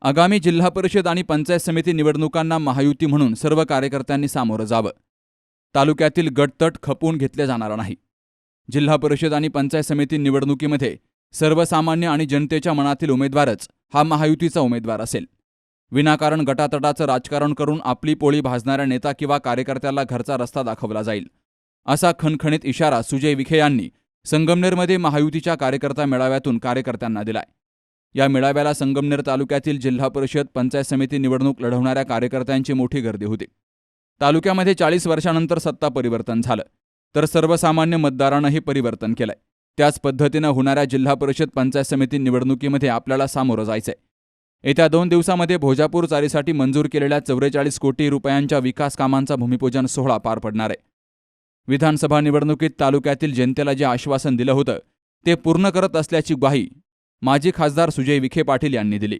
आगामी जिल्हा परिषद आणि पंचायत समिती निवडणुकांना महायुती म्हणून सर्व कार्यकर्त्यांनी सामोरं जावं. तालुक्यातील गटतट खपवून घेतले जाणार नाही. जिल्हा परिषद आणि पंचायत समिती निवडणुकीमध्ये सर्वसामान्य आणि जनतेच्या मनातील उमेदवारच हा महायुतीचा उमेदवार असेल. विनाकारण गटातटाचं राजकारण करून आपली पोळी भाजणाऱ्या नेता किंवा कार्यकर्त्याला घरचा रस्ता दाखवला जाईल. असा खणखणीत इशारा सुजय विखे यांनी संगमनेरमध्ये महायुतीच्या कार्यकर्ता मेळाव्यातून कार्यकर्त्यांना दिलाय. या मेळाव्याला संगमनेर तालुक्यातील जिल्हा परिषद पंचायत समिती निवडणूक लढवणाऱ्या कार्यकर्त्यांची मोठी गर्दी होती. तालुक्यामध्ये चाळीस वर्षानंतर सत्ता परिवर्तन झालं. तर सर्वसामान्य मतदारानंही परिवर्तन केलंय. त्याच पद्धतीनं होणाऱ्या जिल्हा परिषद पंचायत समिती निवडणुकीमध्ये आपल्याला सामोरं जायचंय. येत्या दोन दिवसामध्ये भोजापूर चारीसाठी मंजूर केलेल्या चौवेचाळीस कोटी रुपयांच्या विकास कामांचा भूमिपूजन सोहळा पार पडणार आहे. विधानसभा निवडणुकीत तालुक्यातील जनतेला जे आश्वासन दिलं होतं ते पूर्ण करत असल्याची ग्वाही माजी खासदार सुजय विखे पाटील यांनी दिली.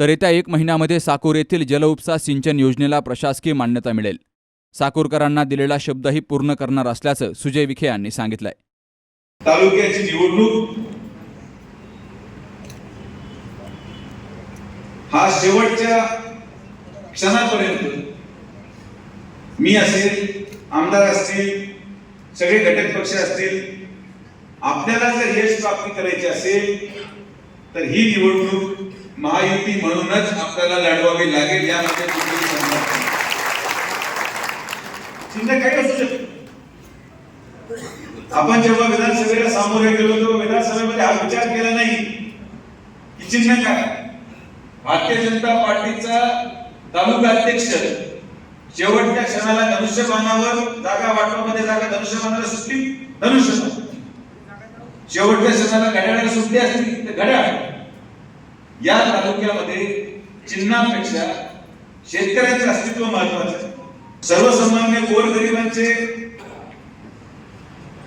तर येत्या एक महिन्यामध्ये साकूर येथील जलउपसा सिंचन योजनेला प्रशासकीय मान्यता मिळेल. साकूरकरांना दिलेला शब्दही पूर्ण करणार असल्याचं सुजय विखे यांनी सांगितलंय. तालुक्याची निवडणूक. हा शेवटच्या क्षणापर्यंत मी असेल आमदार असतील सगळे घटक पक्ष असतील आपल्याला जर यश प्राप्ती करायची असेल तर ही निवडणूक महायुती म्हणूनच आपल्याला लढवावी लागेल यामध्ये चिंता काय चिन्ह काही असू शकतं. आपण जेव्हा विधानसभेला सामोरे गेलो तेव्हा विधानसभेमध्ये हा विचार केला नाही की चिन्ह काय? भारतीय जनता पार्टीचा तालुका अध्यक्ष शेवटच्या क्षणाला धनुष्यबाणावर जागा वाटपामध्ये जागा धनुष्यबाणाला सुटली धनुष्यबाण. शेवटच्या क्षणाला घड्याळ सुटली असली तर घड्याळ. या तालुक्यामध्ये चिन्हापेक्षा शेतकऱ्यांचे अस्तित्व महत्वाचं आहे. सर्वसामान्य गोरगरिबांचे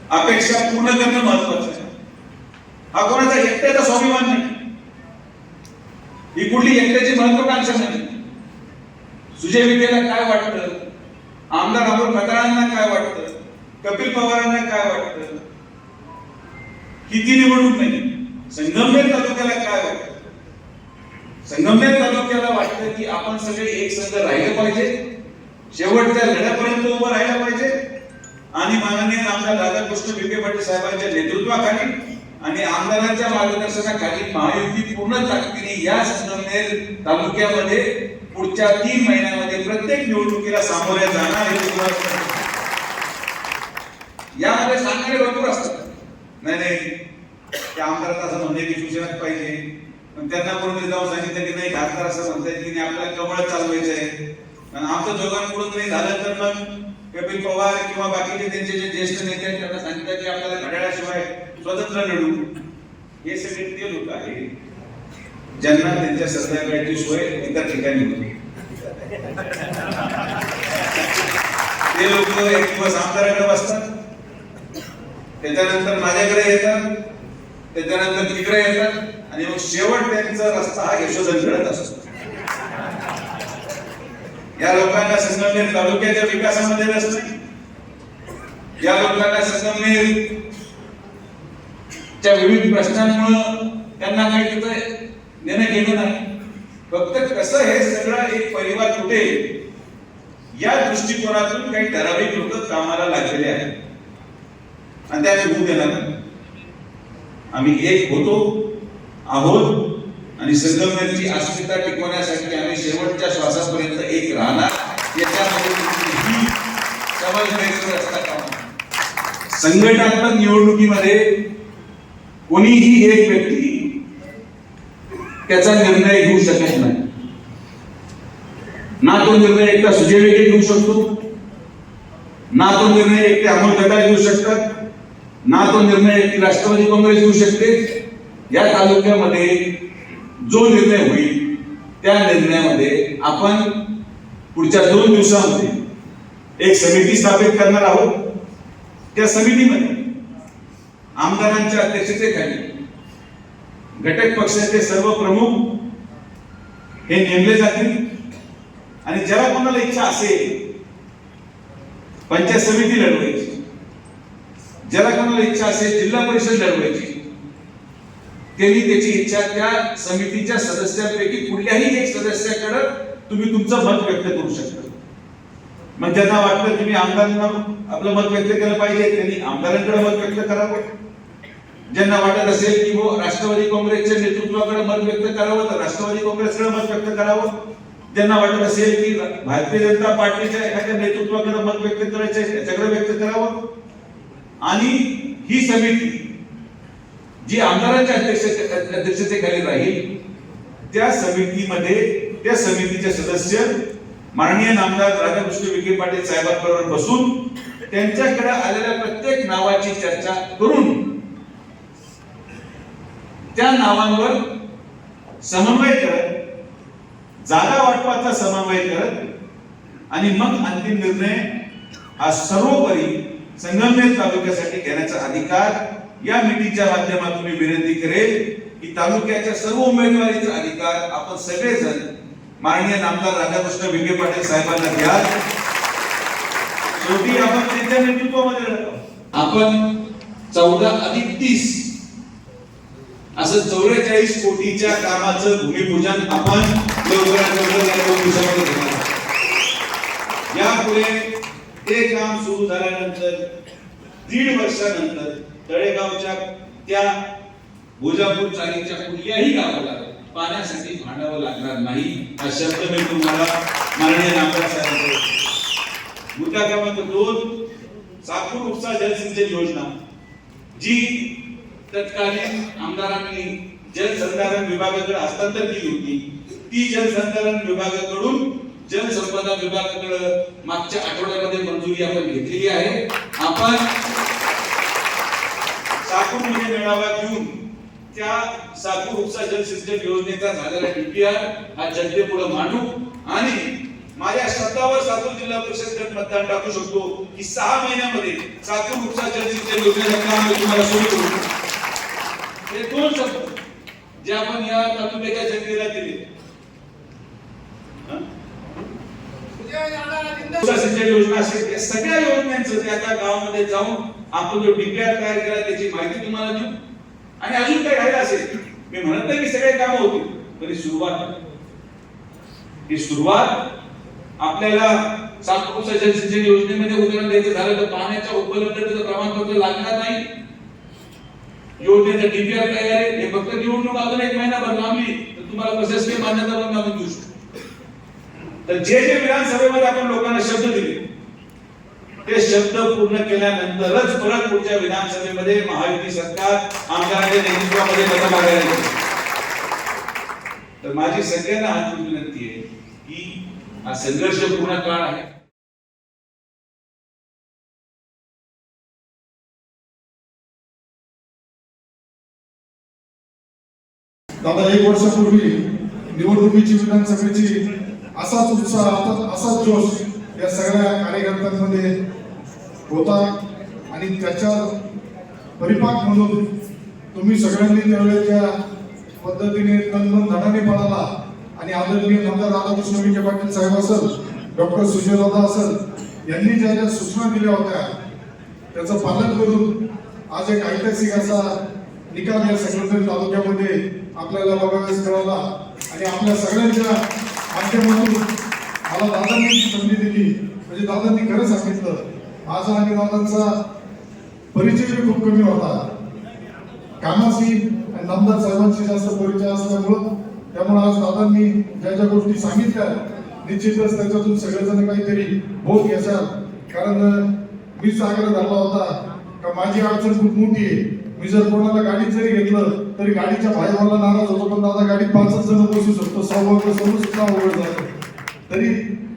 अपेक्षा पूर्ण करणं महत्वाचं आहे. हा कोणाचा एकट्याचा स्वाभिमान नाही. ही कुठली एकट्याची महत्वाकांक्षा नाही. सुजय विखेला काय वाटतं? आमदार अमोल खताळांना काय वाटतं? कपिल पवारांना काय वाटतं? ही ती निवडणूक नाही. संगमनेर तालुक्याला काय वाटतं संगमनेर तालुक्याला वाटतं की आपण सगळे एक संघ राहिलं पाहिजे. शेवटच्या लढ्यापर्यंत उभं राहिलं पाहिजे. आणि माननीय आमदार राधाकृष्ण विखे पाटील साहेबांच्या नेतृत्वाखाली आणि आमदारांच्या मार्गदर्शनाखाली महायुती पूर्ण ताकदीने या संगमनेर तालुक्यामध्ये पुढच्या तीन महिन्यामध्ये प्रत्येक निवडणुकीला सामोरे जाणार हे यामध्ये सांगणारे भरपूर असतात. नाही नाही. त्या आमदारात असं म्हणजे की शिवसेनाच पाहिजे. पण त्यांना कोणतरी जाऊन सांगितलं की नाही खासदार असं म्हणतायत की नाही आपल्याला कमळ चालवायचं आहे. आणि आमचं दोघांकडून नाही झालं तर मग कपिल पवार किंवा बाकीचे त्यांचे जे ज्येष्ठ नेते आहेत त्यांना सांगितलं की आपल्याला घड्याळाशिवाय स्वतंत्र लढू. हे सगळे ते लोक आहेत ज्यांना त्यांच्या संध्याकाळची सोय इतर ठिकाणी होती. ते लोक एक दिवस आमदाराकडे बसतात. त्याच्यानंतर माझ्याकडे येतात त्याच्यानंतर तिकडे येतात आणि मग शेवट त्यांचा रस्ता हा यशोधन असतो. या लोकांना संगमनेर तालुक्याच्या विकासामध्ये रस नाही या लोकांना संगमनेर त्या विविध प्रश्नांमुळं त्यांना काही तिथं देणं घेणं नाही. फक्त कसं हे सगळं एक परिवार तुटेल या दृष्टिकोनातून काही ठराविक लोक कामाला लागलेले आहेत. आणि त्याने खूप देणार आम्ही एक होतो आहोत आणि संगमनेरची अस्मिता टिकवण्यासाठी आम्ही शेवटच्या श्वासापर्यंत एक राहणार. याच्यामध्ये समज गैरसमज असता संघटनात्मक निवडणुकीमध्ये कोणीही एक व्यक्ती त्याचा निर्णय घेऊ शकत नाही. ना तो निर्णय एकटा सुजय विखे घेऊ शकतो ना तो निर्णय एकटे अमोल गटा घेऊ शकतात ना तो निर्णय एकटी राष्ट्रवादी काँग्रेस घेऊ शकते. या तालुक्यामध्ये जो निर्णय होईल त्या निर्णयामध्ये आपण पुढच्या दोन दिवसामध्ये एक समिती स्थापित करणार आहोत. त्या समितीमध्ये आमदारांच्या अध्यक्षतेखाली घटक पक्षाचे सर्व प्रमुख हे नेमले जातील. आणि ज्याला कोणाला इच्छा असेल पंचायत समिती लढवायची. ज्याला कोणाला इच्छा असेल जिल्हा परिषद लढवायची. त्यांनी त्याची इच्छा त्या समितीच्या सदस्यांपैकी कुठल्याही एक सदस्याकडे तुम्ही तुमचं मत व्यक्त करू शकता. मग ज्यांना वाटतं तुम्ही आमदारांना आपलं मत व्यक्त केलं पाहिजे त्यांनी आमदारांकडे मत व्यक्त करावं. ज्यांना वाटत असेल की हो राष्ट्रवादी काँग्रेसच्या नेतृत्वाकडे मत व्यक्त करावं तर राष्ट्रवादी काँग्रेसकडे मत व्यक्त करावं. ज्यांना वाटत असेल की भारतीय जनता पार्टीच्या एखाद्या नेतृत्वाकडे मत व्यक्त करायचं आहे त्याच्याकडे व्यक्त करावं. आणि ही समिती जी आमदारांच्या अध्यक्ष अध्यक्षतेखाली राहील त्या समितीमध्ये त्या समितीचे सदस्य माननीय नामदार राधाकृष्ण विखे पाटील साहेबांबरोबर बसून त्यांच्याकडे आलेल्या प्रत्येक नावाची चर्चा करून त्या नावांवर समन्वय करत जागा वाटपाचा समन्वय करत आणि मग अंतिम निर्णय हा सर्वोपरी संगमनेर तालुक्यासाठी घेण्याचा अधिकार या मीटिंगच्या माध्यमातून मी विनंती करेल की तालुक्याच्या सर्व उमेदवारीचा अधिकार आपण सगळेजण माननीय नामदार राधाकृष्ण विखे पाटील साहेबांना घ्या शेवटी आपण त्यांच्या नेतृत्वामध्ये आपण चौदा अधिक तीस असं चौवेचाळीस कोटीच्या कामाचं भूमिपूजन आपण लवकरात लवकर या दिवसामध्ये यापुढे ते काम सुरू झाल्यानंतर दीड वर्षानंतर तळेगावच्या त्या भोजापूर चालीच्या कुठल्याही गावाला पाण्यासाठी भांडावं लागणार नाही हा शब्द मी तुम्हाला माननीय नामदार साहेब मुद्दा क्रमांक दोन साकूर उपसा जलसिंचन योजना जी तत्कालीन आमदारांनी जलसंधारण विभागाकडे हस्तांतर केली होती. ती जलसंधारण विभागाकडून जलसंपदा विभागाकडं मागच्या आठवड्यामध्ये मंजुरी आपण घेतलेली आहे. आपण साकूरमध्ये मेळावा घेऊन त्या साकूर उपसा जलसिंचन योजनेचा झालेला डीपीआर हा जनतेपुढे मांडू आणि माझ्या शब्दावर सातूर जिल्हा परिषद गट मतदान टाकू शकतो की सहा महिन्यामध्ये सातूर उपसा जलसिंचन योजनेचं काम तुम्हाला सुरू करू. हे दोन शब्द जे आपण या तालुक्याच्या जनतेला दिले हं? उपसा सिंचन योजना असेल या सगळ्या योजनांचं त्या त्या गावामध्ये जाऊन आपण जो डीपीआर तयार केला त्याची माहिती तुम्हाला देऊ. आणि अजून काही राहिलं असेल मी म्हणत नाही की सगळे काम होतील पण ही सुरुवात ही सुरुवात आपल्याला सातपुरुषा जलसिंचन योजनेमध्ये उदाहरण द्यायचं झालं तर पाण्याच्या उपलब्धतेचं प्रमाणपत्र लागणार नाही. योजनेचं डीपीआर तयार आहे हे फक्त निवडणूक अजून एक महिना लांबली तर तुम्हाला प्रशासकीय मान्यता पण मागून देऊ शकतो. तर जे जे विधानसभेमध्ये आपण लोकांना शब्द दिले ते शब्द पूर्ण केल्यानंतरच परत पुढच्या विधानसभेमध्ये महायुती सरकार आमदारांच्या नेतृत्वामध्ये मतं मागायला तर माझी सगळ्यांना हात विनंती आहे की हा संघर्षपूर्ण काळ आहे. दादा एक वर्षापूर्वी निवडणुकीची विधानसभेची असाच उत्साह आता- असाच जोश या सगळ्या कार्यकर्त्यांमध्ये होता आणि त्याच्या परिपाक म्हणून तुम्ही सगळ्यांनी त्यावेळेच्या पद्धतीने तनमन धडाने पळाला आणि आदरणीय आमदार राधाकृष्ण विखे पाटील साहेब असल डॉक्टर सुजयदादा असल यांनी ज्या ज्या सूचना दिल्या होत्या त्याचं पालन करून आज एक ऐतिहासिक असा निकाल या संगमनेर तालुक्यामध्ये आपल्याला बघाव्यास मिळाला आणि आपल्या सगळ्यांच्या माध्यमातून मला दादांनी संधी दिली. म्हणजे दादांनी खरं सांगितलं. माझा आणि दादांचा परिचय खूप कमी होता. कामाशी आणि नामदार साहेबांशी जास्त परिचय असल्यामुळं त्यामुळे आज दादांनी ज्या ज्या गोष्टी सांगितल्या निश्चितच त्याच्यातून सगळेजण काहीतरी बोध घ्यायचा कारण मीच आग्रह धरला होता. का माझी अडचण खूप मोठी आहे. मी जर कोणाला गाडीत जरी घेतलं तरी गाडीच्या बाहेरवाला नाराज होतो पण दादा गाडीत पाचच जण बसू शकतो. सहावं बसवून सुद्धा अवघड जातं. तरी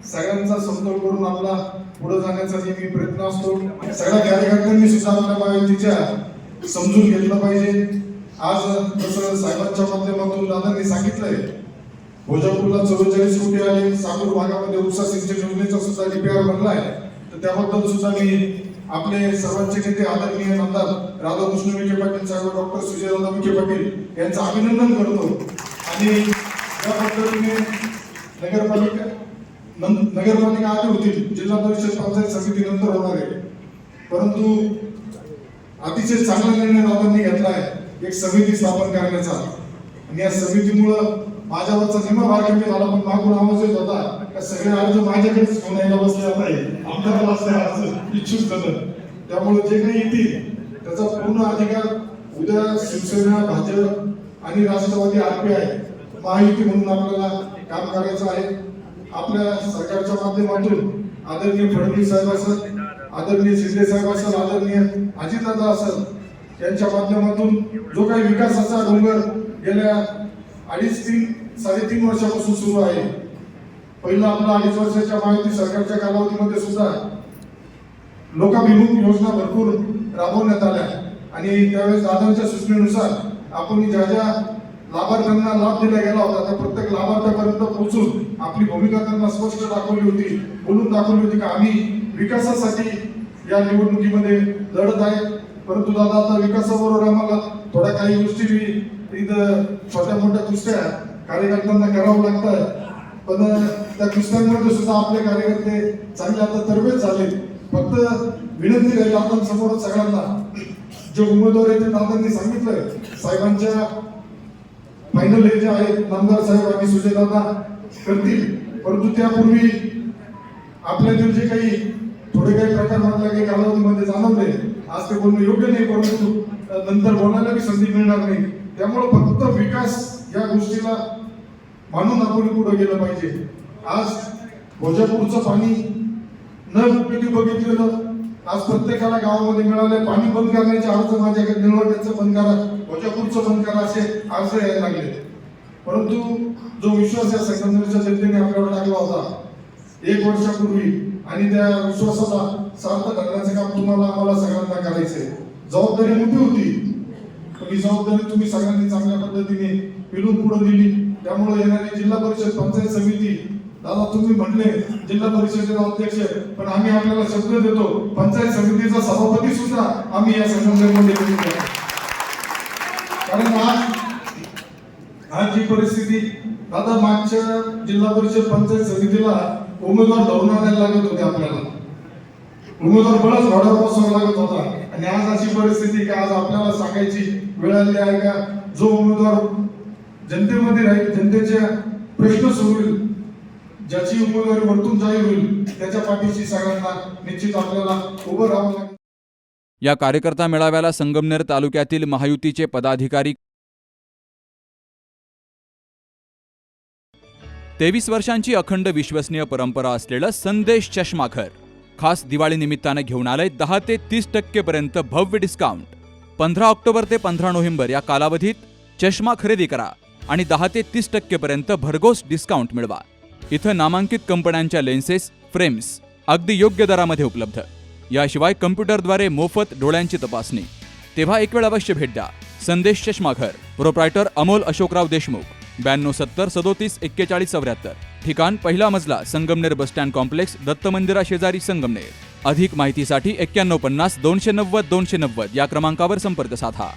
सगळ्यांचा समतोल करून आपला पुढे जाण्याचा नेहमी प्रयत्न असतो. सगळ्या कार्यकर्त्यांनी सुद्धा आपल्या माहितीच्या समजून घेतलं पाहिजे. आज जसं साहेबांच्या माध्यमातून दादांनी सांगितलंय भोजापूरला चव्वेचाळीस कोटी आले साकूर भागामध्ये उपसा सिंचन योजनेचा सुद्धा डीपीआर बनलाय. तर त्याबद्दल सुद्धा मी आपले सर्वांचे नेते आदरणीय आमदार राधाकृष्ण विखे पाटील साहेब डॉक्टर सुजयदादा विखे पाटील यांचं अभिनंदन करतो. आणि या पद्धतीने नगरपालिका नगरपालिका आली होती जिल्हा परिषद पंचायत समिती नंतर होणार आहे. परंतु अतिशय चांगला निर्णय दादांनी आहे एक समिती स्थापन करण्याचा. आणि या समितीमुळं माझ्यावरचा निमा भाग कमी झाला पण मागून आवाज येत होता त्या सगळे अर्ज माझ्याकडेच घेऊन यायला बसले आता आहे आमदार बसले अर्ज इच्छुक झालं. त्यामुळे जे काही येतील त्याचा पूर्ण अधिकार उद्या शिवसेना भाजप आणि राष्ट्रवादी आरपीआय महायुती म्हणून आपल्याला काम करायचं आहे. आपल्या सरकारच्या माध्यमातून आदरणीय फडणवीस साहेब असत आदरणीय शिंदे साहेब असत आदरणीय अजितदादा असत यांच्या माध्यमातून जो काही विकासाचा डोंगर गेल्या अडीच तीन साडेतीन वर्षापासून सुरू आहे. पहिलं आपला अडीच वर्षाच्या माहिती सरकारच्या कालावधीमध्ये सुद्धा लोकाभिमुख योजना भरपूर राबवण्यात आल्या. आणि त्यावेळेस दादांच्या सूचनेनुसार आपण ज्या ज्या लाभार्थ्यांना लाभ दिला गेला होता त्या प्रत्येक लाभार्थ्यापर्यंत पोहोचून आपली भूमिका त्यांना स्पष्ट दाखवली होती. बोलून दाखवली होती की आम्ही विकासासाठी या निवडणुकीमध्ये लढत आहे. परंतु दादा आता विकासाबरोबर आम्हाला थोड्या काही गोष्टी बी इथं छोट्या मोठ्या कुस्त्या कार्यकर्त्यांना करावं लागतात पण त्या कुस्त्यांमध्ये सुद्धा आपले कार्यकर्ते चांगले आता तरबेज झाले. फक्त विनंती राहील आपण समोर सगळ्यांना. जे उमेदवार आहेत ते दादांनी सांगितलं साहेबांच्या फायनल हे जे आहेत नामदार साहेब आणि सुजय दादा करतील. परंतु त्यापूर्वी आपल्यातील जे काही थोडे काही प्रकार मधल्या काही कालावधीमध्ये जाणवले आज ते बोलणं योग्य नाही परंतु नंतर बोलायला बी संधी मिळणार नाही. त्यामुळं फक्त विकास या गोष्टीला मानून आपण पुढे गेलं पाहिजे. आज भोजापूरचं पाणी न उपयोगी बघितलेलं आज प्रत्येकाला गावामध्ये मिळाले पाणी बंद करण्याचे अर्ज माझ्याकडे निळवट्याचं बंद करा भोजापूरचं बंद करा असे अर्ज यायला लागले. परंतु जो विश्वास या संघटनेच्या जनतेने आपल्यावर टाकला होता एक वर्षापूर्वी आणि त्या विश्वासाला सार्थ करण्याचं काम तुम्हाला आम्हाला सगळ्यांना करायचंय. जबाबदारी मोठी होती. पण ही जबाबदारी तुम्ही सगळ्यांनी चांगल्या पद्धतीने पिलून पुढे दिली त्यामुळे येणारी जिल्हा परिषद पंचायत समिती दादा तुम्ही म्हणले जिल्हा परिषदेचा अध्यक्ष पण आम्ही आपल्याला शब्द देतो पंचायत समितीचा सभापती सुद्धा आम्ही या संघटनेमध्ये कारण आज आज जी परिस्थिती दादा मागच्या जिल्हा परिषद पंचायत समितीला उमेदवार धरून आणायला लागत होते आपल्याला. उमेदवार बळच घोड्यावर बसवावा लागत होता. आणि आज अशी परिस्थिती की आज आपल्याला सांगायची वेळ आहे का? जो उमेदवार जनतेमध्ये राहील जनतेच्या प्रश्न सोडवेल ज्याची उमेदवारी वरतून जाहीर होईल त्याच्या पाठीशी सगळ्यांना निश्चित आपल्याला उभं राहावं लागेल. या कार्यकर्ता मेळाव्याला संगमनेर तालुक्यातील महायुतीचे पदाधिकारी तेवीस वर्षांची अखंड विश्वसनीय परंपरा असलेलं संदेश चष्माघर खास दिवाळी निमित्तानं घेऊन आलंय दहा ते तीस टक्केपर्यंत भव्य डिस्काउंट पंधरा ऑक्टोबर ते पंधरा नोव्हेंबर या कालावधीत चष्मा खरेदी करा आणि दहा ते तीस टक्केपर्यंत भरघोस डिस्काउंट मिळवा. इथं नामांकित कंपन्यांच्या लेन्सेस फ्रेम्स अगदी योग्य दरामध्ये उपलब्ध. याशिवाय कम्प्युटरद्वारे मोफत डोळ्यांची तपासणी. तेव्हा एक वेळ अवश्य भेट द्या. संदेश चष्माघर. प्रोप्रायटर अमोल अशोकराव देशमुख. ब्याण्णव सत्तर सदोतीस एक्केचाळीस चौऱ्याहत्तर. ठिकाण पहिला मजला Sangamner bus stand complex Datta मंदिरा शेजारी संगमनेर. अधिक माहितीसाठी एक्क्याण्णव पन्नास दोनशे नव्वद दोनशे नव्वद या क्रमांकावर संपर्क साधा.